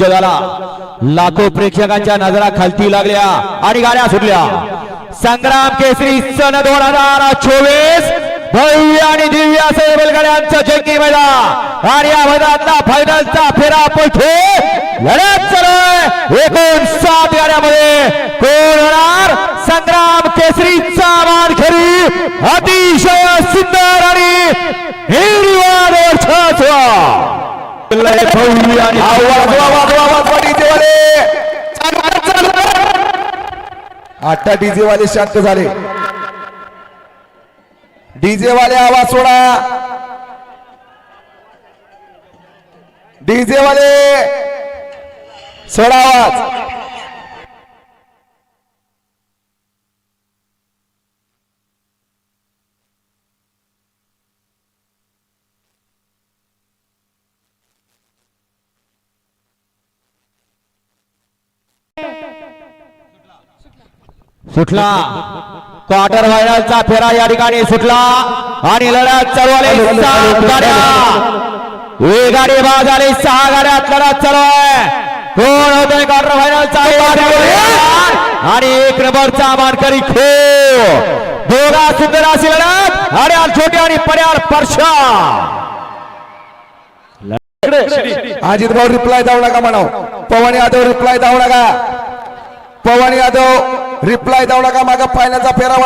जगाला लाखो प्रेक्षकांच्या नजरा खालती लागल्या आणि गाड्या सुटल्या. संग्राम केसरी सन दोन हजार चोवीस. भव्य आणि दिव्य असे बैलगाड्यांचं जंगी मैदान. आणि या मैदानातला फायनलचा फेरा पैठे. लढत चालू एकूण सात गाड्यामध्ये. कोण होणार? संग्राम केसरीचा मानखरी अतिशय सुंदर आणि हिरवा भव्य आणि आवाज डीजे वाले आता डीजे वाले शांत झाले. डीजे वाले आवाज सोडा. डीजे वाले सोडा आवाज. सुटला. क्वार्टर फायनलचा फेरा या ठिकाणी सुटला. आणि लढत चालू आली गाड्या. गाडी बाद झाली सहा गाड्यात लढत चालू आहे कोण होतोय क्वार्टर फायनलचा आणि एक नंबरचा मानकरी खो. दोघा सुंदर अशी लढत. अड्याल छोटी आणि पर्याल परशा. अजित भाऊ रिप्लाय दाव नका म्हणाव. पवन यादव रिप्लाय दाव नका. पवन यादव रिप्लाय देऊ नका मागा? फायनलचा फेरावा